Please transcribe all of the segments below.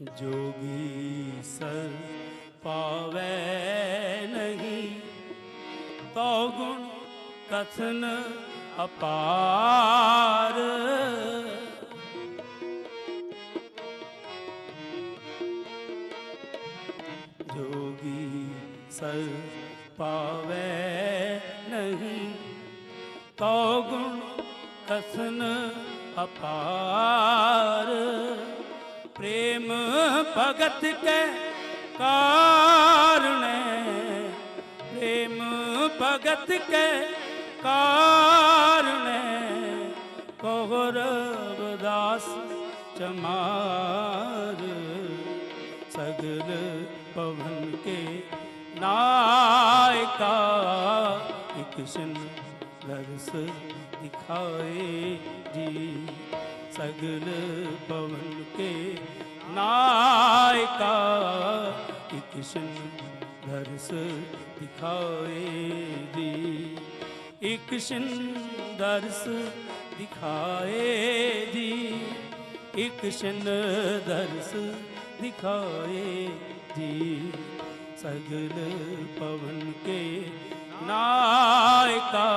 ਜੋਗੀ ਸਰ ਪਾਵੇ ਨਹੀਂ, ਤੋ ਗੁਣ ਕਥਨ ਅਪਾਰ। ਜੋਗੀ ਸਰ ਪਾਵੇ ਨਹੀਂ, ਤੋ ਗੁਣ ਕਸਨ ਅਪਾਰ। ਪ੍ਰੇਮ ਭਗਤ ਕੈ ਕਾਰਣੈ ਪ੍ਰੇਮ ਭਗਤ ਕੈ ਕਾਰਣੈ ਕੋ ਰਵਦਾਸ ਚਮਾਰ, ਸਗਲ ਪਵਨ ਕੇ ਨਾਇਕਾ ਇਕਸ਼ਨ ਦਰਸ ਦਿਖਾਏ ਜੀ। ਸਗਲ ਪਵਨ ਨਾਇਕਾ ਕਿ ਕਿਸ਼ਨ ਦਰਸ ਦਿਖਾਏ ਦੀ ਇੱਕ ਸ਼ਨ ਦਰਸ ਦਿਖਾਏ ਦੀ ਇੱਕ ਸ਼ਨ ਦਰਸ ਦਿਖਾਏ ਦੀ ਸਗਲ ਪਵਨ ਕੇ ਨਾਇਕਾ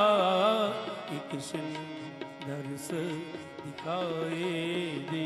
ਇੱਕ ਸ਼ਨ ਦਰਸ ਦਿਖਾਏ ਦੀ